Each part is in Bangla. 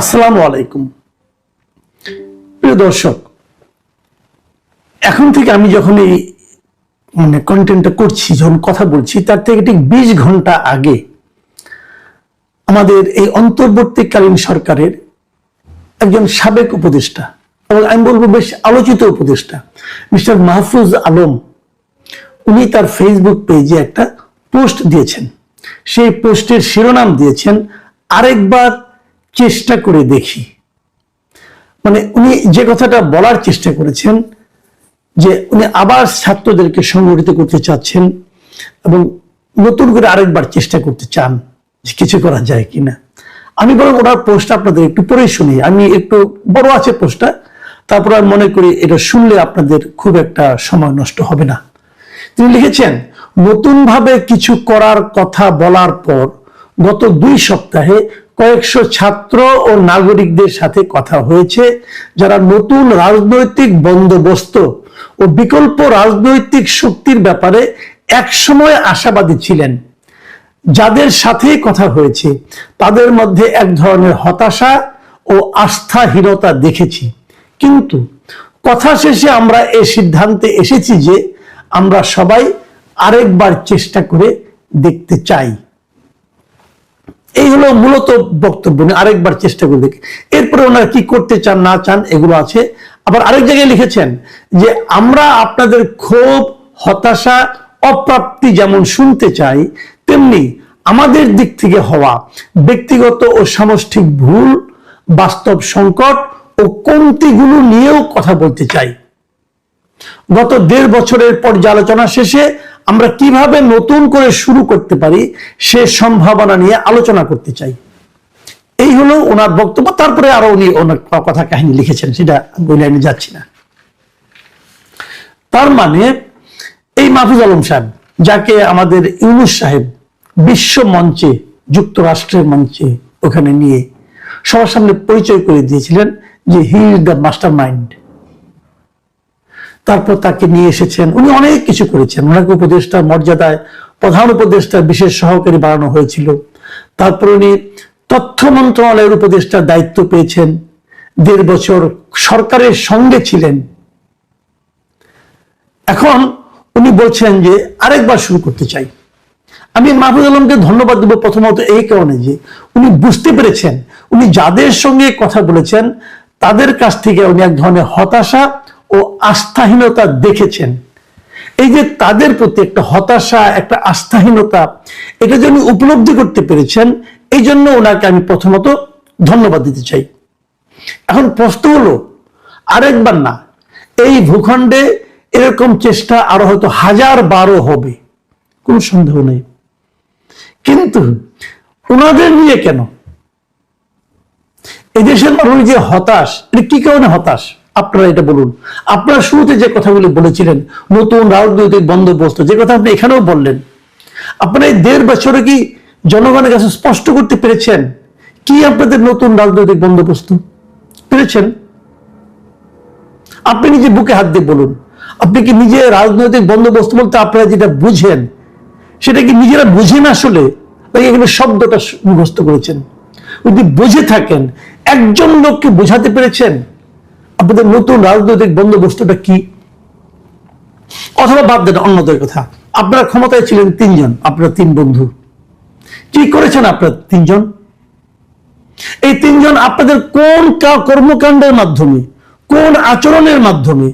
আসসালামু আলাইকুম। প্রিয় দর্শক, এখন থেকে আমি যখন এই মানে কন্টেন্টটা করছি, যখন কথা বলছি, তার থেকে ঠিক বিশ ঘণ্টা আগে আমাদের এই অন্তর্বর্তীকালীন সরকারের একজন সাবেক উপদেষ্টা, এবং আমি বলব বেশ আলোচিত উপদেষ্টা, মিস্টার মাহফুজ আলম, উনি তার ফেসবুক পেজে একটা পোস্ট দিয়েছেন। সেই পোস্টের শিরোনাম দিয়েছেন, আরেকবার চেষ্টা করে দেখি। মানে উনি যে কথাটা বলার চেষ্টা করেছেন, যে উনি আবার ছাত্রদেরকে সংগঠিত করতে চাচ্ছেন এবং নতুন করে আরেকবার চেষ্টা করতে চান যে কিছু করা যায় কিনা। আমি বরং ওনার পোস্ট আপনাদের একটু পড়ে শুনি। আমি একটু বড় আছে পোস্টটা তারপর আমি মনে করি এটা শুনলে আপনাদের খুব একটা সময় নষ্ট হবে না। তিনি লিখেছেন, নতুনভাবে কিছু করার কথা বলার পর গত দুই সপ্তাহে কয়েকশো ছাত্র ও নাগরিকদের সাথে কথা হয়েছে, যারা নতুন রাজনৈতিক বন্দোবস্ত ও বিকল্প রাজনৈতিক শক্তির ব্যাপারে একসময় আশাবাদী ছিলেন। যাদের সাথে কথা হয়েছে, তাদের মধ্যে এক ধরনের হতাশা ও আস্থাহীনতা দেখেছি। কিন্তু কথা শেষে আমরা এ সিদ্ধান্তে এসেছি যে আমরা সবাই আরেকবার চেষ্টা করে দেখতে চাই। এই হলো মূলত বক্তব্য, নিয়ে আরেকবার চেষ্টা করে দেখি। এরপরে ওনারা কি করতে চান, না চান, এগুলো আছে। আবার আরেক জায়গায় লিখেছেন যে, আমরা আপনাদের ক্ষোভ, হতাশা, অপ্রাপ্তি যেমন শুনতে চাই, তেমনি আমাদের দিক থেকে হওয়া ব্যক্তিগত ও সামষ্টিক ভুল, বাস্তব সংকট ও কমতিগুলো নিয়েও কথা বলতে চাই। গত দেড় বছরের পর্যালোচনা শেষে আমরা কীভাবে নতুন করে শুরু করতে পারি সে সম্ভাবনা নিয়ে আলোচনা করতে চাই। এই হলো ওনার বক্তব্য, তারপরে আরও উনি ওনার কথা কাহিনী লিখেছেন, সেটা বলে আমি যাচ্ছি না। তার মানে এই মাহফুজ আলম সাহেব, যাকে আমাদের ইউনুস সাহেব বিশ্ব মঞ্চে, যুক্তরাষ্ট্রের মঞ্চে ওখানে নিয়ে সবার সামনে পরিচয় করে দিয়েছিলেন যে he is the mastermind তারপর তাকে নিয়ে এসেছেন। উনি অনেক কিছু করেছেন। ওনাকে উপদেষ্টার মর্যাদায় প্রধান উপদেষ্টার বিশেষ সহকারী বাড়ানো হয়েছিল। তারপর উনি তথ্য মন্ত্রণালয়ের উপদেষ্টার দায়িত্ব পেয়েছেন। দেড় বছর সরকারের সঙ্গে ছিলেন। এখন উনি বলছেন যে, আরেকবার শুরু করতে চাই। আমি মাহফুজ আলমকে ধন্যবাদ দেবো প্রথমত এই কারণে যে, উনি বুঝতে পেরেছেন। উনি যাদের সঙ্গে কথা বলেছেন, তাদের কাছ থেকে উনি এক ধরনের হতাশা ও আস্থাহীনতা দেখেছেন। এই যে তাদের প্রতি একটা হতাশা, একটা আস্থাহীনতা, এটা যে উনি উপলব্ধি করতে পেরেছেন, এই জন্য ওনাকে আমি প্রথমত ধন্যবাদ দিতে চাই। এখন প্রশ্ন হলো, আরেকবার না, এই ভূখণ্ডে এরকম চেষ্টা আরও হয়তো হাজার বারো হবে, কোনো সন্দেহ নেই। কিন্তু ওনাদের নিয়ে কেন? এদেশের মানুষ যে হতাশ, এটা কি কারণে হতাশ? আপনারা এটা বলুন। আপনারা শুরুতে যে কথাগুলি বলেছিলেন, নতুন রাজনৈতিক বন্দোবস্ত, যে কথা আপনি এখানেও বললেন, আপনারা এই দেড় বছরে কি জনগণের কাছে স্পষ্ট করতে পেরেছেন কি আপনাদের নতুন রাজনৈতিক বন্দোবস্ত? পেরেছেন? আপনি নিজে বুকে হাত দিয়ে বলুন। আপনি কি নিজে রাজনৈতিক বন্দোবস্ত বলতে আপনারা যেটা বুঝেন, সেটা কি নিজেরা বুঝেন আসলে এখানে শব্দটা মুখস্থ করেছেন? যদি বুঝে থাকেন, একজন লোককে বোঝাতে পেরেছেন? আপনাদের নতুন রাজনৈতিক বন্দোবস্তটা কি? অথবা বাদ দেন অন্যদের কথা। আপনারা ক্ষমতায় ছিলেন তিনজন, আপনারা তিন বন্ধু। কি করেছেন আপনারা তিনজন? এই তিনজন আপনাদের কোন কর্মকাণ্ডের মাধ্যমে, কোন আচরণের মাধ্যমে,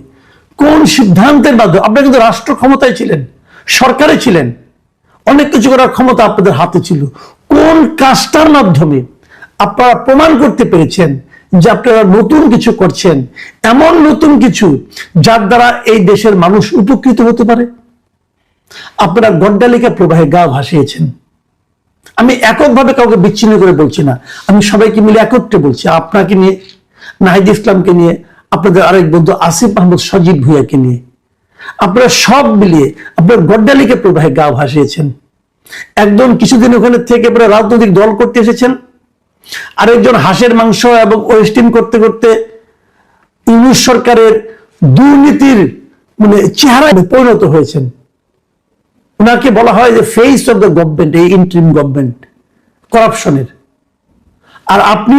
কোন সিদ্ধান্তের মাধ্যমে, আপনারা কিন্তু রাষ্ট্র ক্ষমতায় ছিলেন, সরকারে ছিলেন, অনেক কিছু করার ক্ষমতা আপনাদের হাতে ছিল। কোন কাজটার মাধ্যমে আপনারা প্রমাণ করতে পেরেছেন যে আপনারা নতুন কিছু করছেন, এমন নতুন কিছু যার দ্বারা এই দেশের মানুষ উপকৃত হতে পারে? আপনারা গড্ডালিকা প্রবাহে গা ভাসিয়েছেন। আমি এককভাবে কাউকে বিচ্ছিন্ন করে বলছি না। আমি সবাইকে মিলে একত্রে বলছি, আপনাকে নিয়ে, নাহিদ ইসলামকে নিয়ে, আপনাদের আরেক বন্ধু আসিফ মাহমুদ সজীব ভুইয়াকে নিয়ে। আপনারা সব মিলিয়ে আপনার গড্ডালিকে প্রবাহে গা ভাসিয়েছেন। একদম কিছুদিন ওখানে থেকে রাজনৈতিক দল করতে এসেছেন। আরেকজন হাঁসের মাংস এবং ওয়েস্টিন করতে করতে ইউনুস সরকারের দুর্নীতির মানে চেহারায় পরিণত হয়েছেন। ওনাকে বলা হয় যে ফেস অফ দ্য গভর্নমেন্ট এই ইন্টারিম গভর্নমেন্ট করাপশনের আর আপনি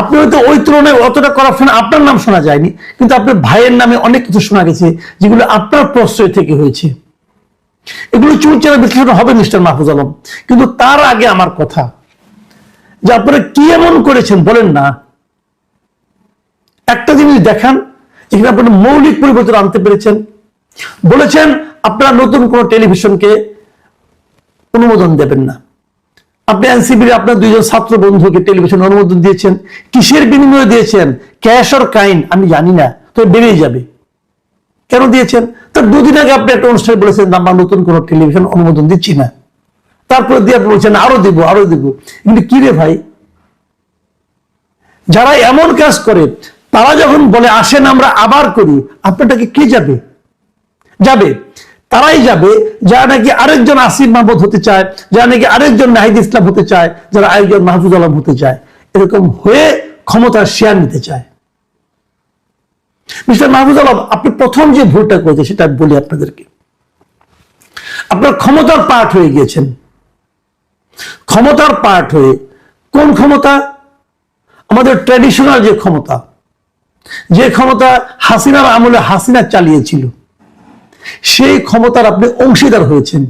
আপনি হয়তো ওই তুলনায় অতটা করাপশন আপনার নাম শোনা যায়নি, কিন্তু আপনার ভাইয়ের নামে অনেক কিছু শোনা গেছে, যেগুলো আপনার প্রশ্রয় থেকে হয়েছে। এগুলো চুলচারা বিশ্লেষণ হবে মিস্টার মাহফুজ আলম। কিন্তু তার আগে আমার কথা যে আপনারা কি এমন করেছেন বলেন না। একটা জিনিস দেখান, এখানে আপনারা মৌলিক পরিবর্তন আনতে পেরেছেন। বলেছেন, আপনারা নতুন কোন টেলিভিশনকে অনুমোদন দেবেন না। আপনি এনসিবির আপনার দুইজন ছাত্র বন্ধুকে টেলিভিশন অনুমোদন দিয়েছেন, কিসের বিনিময়ে দিয়েছেন, ক্যাশ অর কাইন, আমি জানি না, তো বেরিয়ে যাবে। কেন দিয়েছেন? তার দুদিন আগে আপনি একটা অনুষ্ঠানে বলেছেন, আমরা নতুন কোন টেলিভিশন অনুমোদন দিচ্ছি না। তারপরে দিয়ে বলছেন, আরও দিব আরও দিব। কিন্তু কি রে ভাই? যারা এমন কাজ করে, তারা যখন বলে, আসেন, আমরা আবার করি, আপনাটাকে কে যাবে? যাবে? তারাই যাবে যারা নাকি আরেকজন আসিফ মাহমুদ হতে চায়, যারা নাকি আরেকজন নাহিদ ইসলাম হতে চায়, যারা আরেকজন মাহফুজ আলম হতে চায়। এরকম হয়ে ক্ষমতার শেয়ার নিতে চায়। মিস্টার মাহফুজ আলম, আপনি প্রথম যে ভুলটা করেছে সেটা বলি আপনাদেরকে। আপনার ক্ষমতার পার্ট হয়ে গিয়েছেন। ক্ষমতার পার্ট হয়ে কোন ক্ষমতা? আমাদের ট্র্যাডিশনাল যে ক্ষমতা যে ক্ষমতা হাসিনার আমলে হাসিনা চালিয়েছিল, সেই ক্ষমতার আপনি অংশীদার হয়েছেন।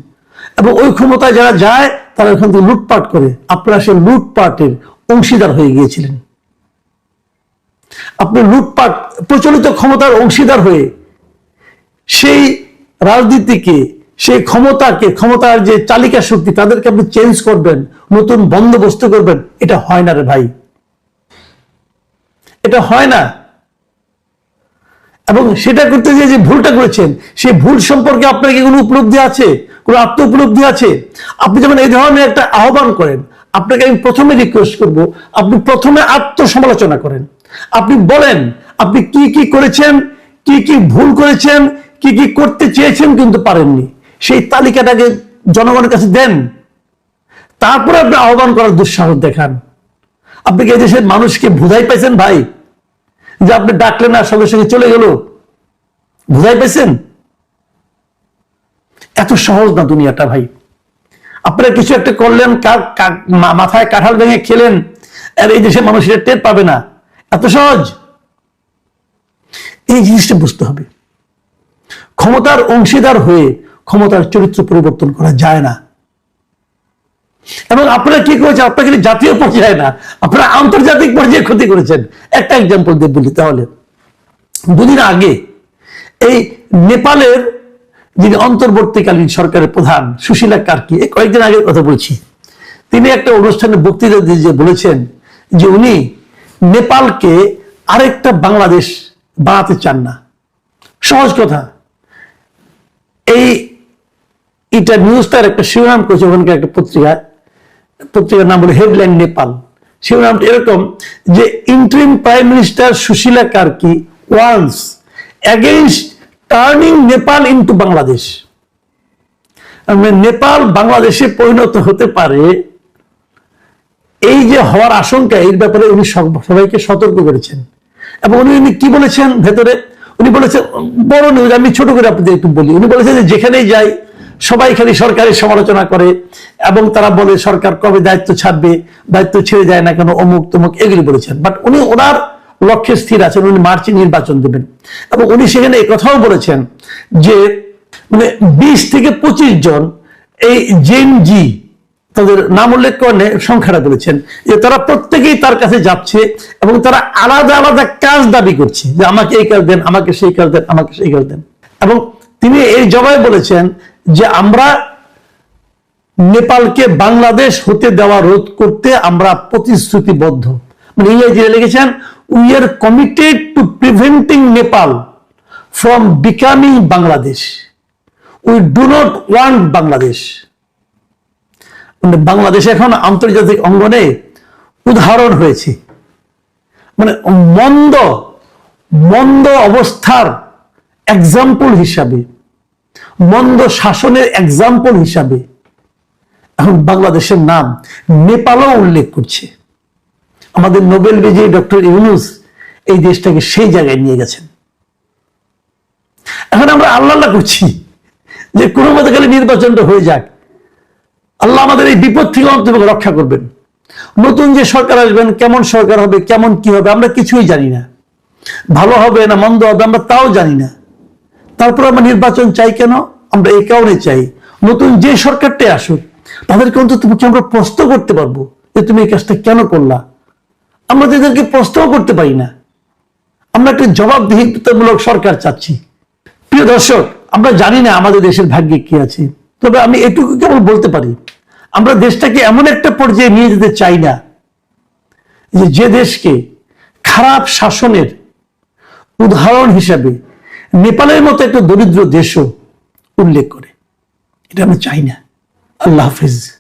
এবং ওই ক্ষমতায় যারা যায়, তারা ওখান থেকে লুটপাট করে। আপনারা সেই লুটপাটের অংশীদার হয়ে গিয়েছিলেন। আপনি লুটপাট, প্রচলিত ক্ষমতার অংশীদার হয়ে সেই রাজনীতিকে সেই ক্ষমতাকে, ক্ষমতার যে চালিকা শক্তি, তাদেরকে আপনি চেঞ্জ করবেন, নতুন বন্দোবস্ত করবেন, এটা হয় না রে ভাই। এটা হয় না। এবং সেটা করতে যে ভুলটা করেছেন, সেই ভুল সম্পর্কে আপনার কি কোনো উপলব্ধি আছে? কোনো আত্ম উপলব্ধি আছে? আপনি যেমন এই ধরনের একটা আহ্বান করেন, আপনাকে আমি প্রথমে রিকোয়েস্ট করব, আপনি প্রথমে আত্মসমালোচনা করেন। আপনি বলেন, আপনি কি কি করেছেন, কি কি ভুল করেছেন, কি কি করতে চেয়েছেন কিন্তু পারেননি। সেই তালিকাটাকে জনগণের কাছে দেন, তারপরে আপনি আহ্বান করার দুঃসাহস দেখান। আপনি কি দেশের মানুষকে বুঝাই পাইছেন ভাই? যে আপনি ডাকলেন আর সঙ্গে সঙ্গে চলে গেল। বুঝাই পাইছেন? এত সহজ না দুনিয়াটা ভাই। আপনারা কিছু একটা করলেন মাথায় কাঁঠাল ভেঙে খেলেন, আর এই দেশের মানুষ এটা টের পাবে না। এত সহজ? এই জিনিসটা বুঝতে হবে। ক্ষমতার অংশীদার হয়ে ক্ষমতার চরিত্র পরিবর্তন করা যায় না। এবং আপনারা কি করেছেন? আপনাকে জাতীয় পর্যায়ে না। আপনারা আন্তর্জাতিক পর্যায়ে ক্ষতি করেছেন। একটা এক্সাম্পল দিয়ে বলি তাহলে। দুদিন আগে এই নেপালের যিনি অন্তর্বর্তীকালীন সরকারের প্রধান, সুশীলা কার্কি কয়েকদিন আগের কথা বলছি। তিনি একটা অনুষ্ঠানে বক্তৃতা দিয়ে যে বলেছেন যে উনি নেপালকে আরেকটা বাংলাদেশ বানাতে চান না। সহজ কথা। এই এটা নিউজ তার একটা শিরোনাম করেছে, ওখানকার একটা পত্রিকা। পত্রিকার নাম বলে হেডলাইন নেপাল শিরোনামটা এরকম যে interim prime minister Sushila Karki once against turning Nepal into Bangladesh Nepal বাংলাদেশে পরিণত হতে পারে, এই যে হওয়ার আশঙ্কা, এর ব্যাপারে উনি সবাইকে সতর্ক করেছেন। এবং উনি উনি কি বলেছেন ভেতরে? উনি বলেছেন, বড় নিউজ আমি ছোট করে আপনাদের একটু বলি। উনি বলেছেন যে, যেখানেই যাই সবাই খালি সরকারের সমালোচনা করে এবং তারা বলে সরকার কবে দায়িত্ব ছাড়বে, দায়িত্ব ছেড়ে যায় না কেন, অমুক তমুক এগুলি বলেছেন। বাট উনি ওনার লক্ষ্যে স্থির আছেন, উনি মার্চে নির্বাচন দেবেন। এবং উনি সেখানে কথাও বলেছেন যে মানে বিশ থেকে পঁচিশ জন এই জেন জি তাদের নাম উল্লেখ করে সংখ্যাটা বলেছেন যে তারা প্রত্যেকেই তার কাছে যাচ্ছে এবং তারা আলাদা আলাদা কাজ দাবি করছে যে আমাকে এই কাজ দেন, আমাকে সেই কাজ দেন, আমাকে সেই কাজ দেন। এবং তিনি এই জবাই বলেছেন যে আমরা নেপালকে বাংলাদেশ হতে দেওয়া রোধ করতে আমরা প্রতিশ্রুতিবদ্ধ। মানে ইংরেজি লিখেছেন we are committed to preventing Nepal from becoming Bangladesh we do not want Bangladesh মানে বাংলাদেশ এখন আন্তর্জাতিক অঙ্গনে উদাহরণ হয়েছে। মানে মন্দ মন্দ অবস্থার এক্সাম্পল হিসাবে মন্দ শাসনের এক্সাম্পল হিসাবে এখন বাংলাদেশের নাম নেপালও উল্লেখ করছে। আমাদের নোবেল বিজয়ী ডক্টর ইউনুস এই দেশটাকে সেই জায়গায় নিয়ে গেছেন। এখন আমরা আল্লাহ করছি যে কোনো মতো খালি নির্বাচনটা হয়ে যাক। আল্লাহ আমাদের এই বিপদ থেকে অন্তত রক্ষা করবেন। নতুন যে সরকার আসবেন, কেমন সরকার হবে, কেমন কি হবে, আমরা কিছুই জানি না। ভালো হবে না, মন্দ হবে, আমরা তাও জানি না। তারপর আমরা নির্বাচন চাই কেন? আমরা এই কারণে চাই। নতুন যে সরকারটাই আসুক, তাদেরকে অন্তত আমরা প্রশ্ন করতে পারব যে তুমি এই কাজটা কেন করলা? আমরা তো এদেরকে প্রশ্নও করতে পারি না। আমরা একটা জবাবদিহিতামূলক সরকার চাচ্ছি। প্রিয় দর্শক, আমরা জানি না আমাদের দেশের ভাগ্যে কি আছে। তবে আমি এটুকু কেবল বলতে পারি, আমরা দেশটাকে এমন একটা পর্যায়ে নিয়ে যেতে চাই না যে দেশকে খারাপ শাসনের উদাহরণ হিসাবে নেপালের মতো একটা দরিদ্র দেশও উল্লেখ করে। এটা আমরা চাই না। আল্লাহ হাফিজ।